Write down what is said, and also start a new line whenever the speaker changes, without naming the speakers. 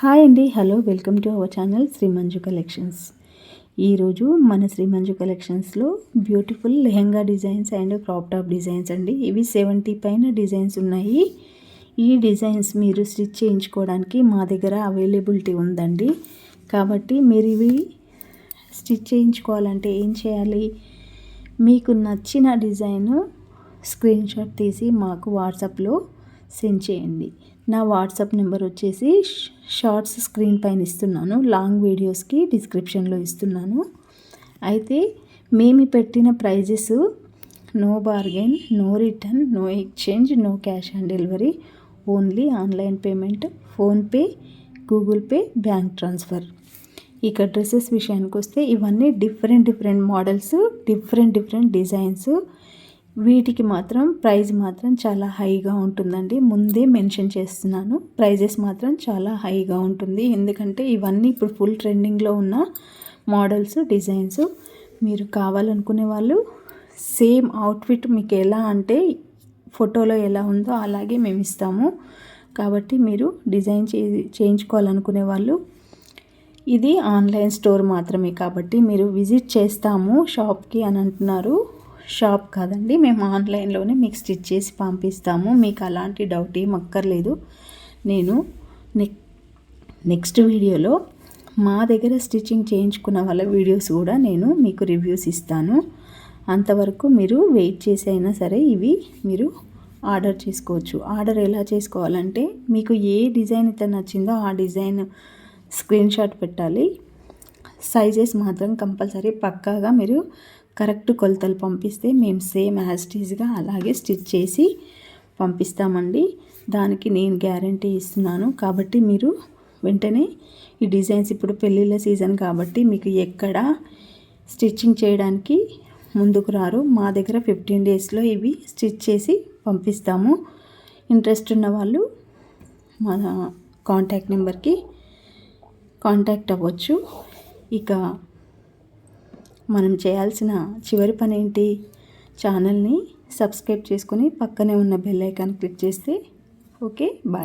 Hi అండి. Hello welcome to our channel Srimanju collections. ఈరోజు మన శ్రీమంజు కలెక్షన్స్లో beautiful lehenga designs and crop top designs అండి. ఇవి సెవెంటీ పైన డిజైన్స్ ఉన్నాయి. ఈ డిజైన్స్ మీరు స్టిచ్ చేయించుకోవడానికి మా దగ్గర అవైలబిలిటీ ఉందండి. కాబట్టి మీరు ఇవి స్టిచ్ చేయించుకోవాలంటే ఏం చేయాలి? మీకు నచ్చిన డిజైన్ స్క్రీన్షాట్ తీసి మాకు వాట్సాప్లో సెండ్ చేయండి. నా వాట్సాప్ నెంబర్ వచ్చేసి షార్ట్స్ స్క్రీన్ పైన ఇస్తున్నాను. లాంగ్ వీడియోస్కి డిస్క్రిప్షన్లో ఇస్తున్నాను. అయితే మేము పెట్టిన prices no bargain no return no exchange no cash on delivery only online payment PhonePe Google Pay bank transfer. ఇక డ్రెస్సెస్ విషయానికి వస్తే ఇవన్నీ different different models different different designs. వీటికి మాత్రం ప్రైజ్ మాత్రం చాలా హైగా ఉంటుందండి. ముందే మెన్షన్ చేస్తున్నాను. ప్రైజెస్ మాత్రం చాలా హైగా ఉంటుంది. ఎందుకంటే ఇవన్నీ ఇప్పుడు ఫుల్ ట్రెండింగ్లో ఉన్న మోడల్స్ డిజైన్స్. మీరు కావాలనుకునే వాళ్ళు సేమ్ అవుట్ఫిట్ మీకు ఎలా అంటే ఫోటోలో ఎలా ఉందో అలాగే మేము ఇస్తాము. కాబట్టి మీరు డిజైన్ చే చేయించుకోవాలనుకునే వాళ్ళు ఇది ఆన్లైన్ స్టోర్ మాత్రమే. కాబట్టి మీరు విజిట్ చేస్తాము షాప్కి అని అంటున్నారు. షాప్ కాదండి. మేము ఆన్లైన్లోనే మీకు స్టిచ్ చేసి పంపిస్తాము. మీకు అలాంటి డౌట్ ఏం అక్కర్లేదు. నేను నెక్ నెక్స్ట్ వీడియోలో మా దగ్గర స్టిచ్చింగ్ చేయించుకున్న వాళ్ళ వీడియోస్ కూడా నేను మీకు రివ్యూస్ ఇస్తాను. అంతవరకు మీరు వెయిట్ చేసి అయినా సరే ఇవి మీరు ఆర్డర్ చేసుకోవచ్చు. ఆర్డర్ ఎలా చేసుకోవాలంటే మీకు ఏ డిజైన్ అయితే నచ్చిందో ఆ డిజైన్ స్క్రీన్ షాట్ పెట్టాలి. సైజెస్ మాత్రం కంపల్సరీ పక్కాగా మీరు కరెక్ట్ కొలతలు పంపిస్తే మేము సేమ్ యాజ్టీజ్గా అలాగే స్టిచ్ చేసి పంపిస్తామండి. దానికి నేను గ్యారంటీ ఇస్తున్నాను. కాబట్టి మీరు వెంటనే ఈ డిజైన్స్ ఇప్పుడు పెళ్ళిళ్ళ సీజన్ కాబట్టి మీకు ఎక్కడ స్టిచ్చింగ్ చేయడానికి ముందుకు రారు. మా దగ్గర ఫిఫ్టీన్ డేస్లో ఇవి స్టిచ్ చేసి పంపిస్తాము. ఇంట్రెస్ట్ ఉన్న వాళ్ళు మన కాంటాక్ట్ నెంబర్కి కాంటాక్ట్ అవ్వచ్చు. ఇక మనం చేయాల్సిన చివరి పని ఏంటి ఛానల్ని సబ్స్క్రైబ్ చేసుకొని పక్కనే ఉన్న బెల్ ఐకాన్ క్లిక్ చేస్తే ఓకే బాయ్.